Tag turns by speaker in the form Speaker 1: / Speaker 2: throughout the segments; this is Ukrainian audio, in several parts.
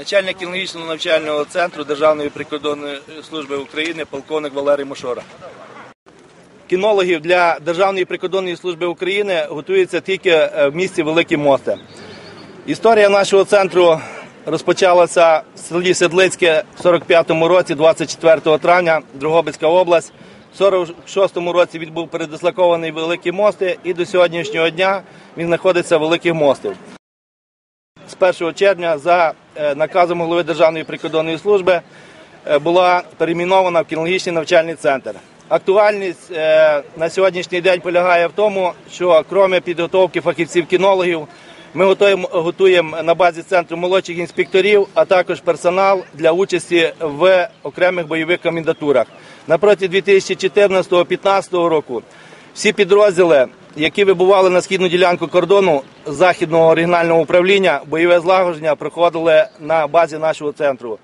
Speaker 1: начальник кінологічного навчального центру Державної прикордонної служби України, полковник Валерій Мошора. Кінологів для Державної прикордонної служби України готується тільки е, в місті Великі Мости. Історія нашого центру розпочалася в селі Седлицьке в 45-му році, 24 травня, Дрогобицька область. В 46-му році він був передислокований в Великі Мости і до сьогоднішнього дня він знаходиться в Великих Мостів. З 1 червня за е, наказом голови Державної прикордонної служби е, була перейменована в кінологічний навчальний центр. Актуальність е, на сьогоднішній день полягає в тому, що крім підготовки фахівців-кінологів, ми готуємо, готуємо на базі центру молодших інспекторів, а також персонал для участі в окремих бойових комендатурах. Напроти 2014-2015 року всі підрозділи, які вибували на східну ділянку кордону західного регіонального управління, бойове злагодження проходили на базі нашого центру.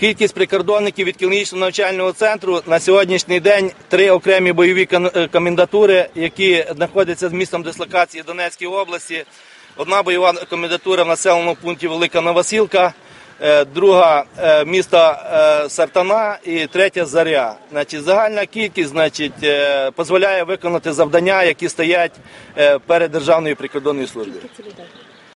Speaker 1: Кількість прикордонників від кінологічного навчального центру на сьогоднішній день три окремі бойові е, комендатури, які знаходяться з містом дислокації Донецької області. Одна бойова комендатура в населеному пункті Велика Новосілка, друга міста місто е, Сартана і третя Заря. Значить, загальна кількість значить, е, дозволяє виконати завдання, які стоять е, перед Державною прикордонною службою.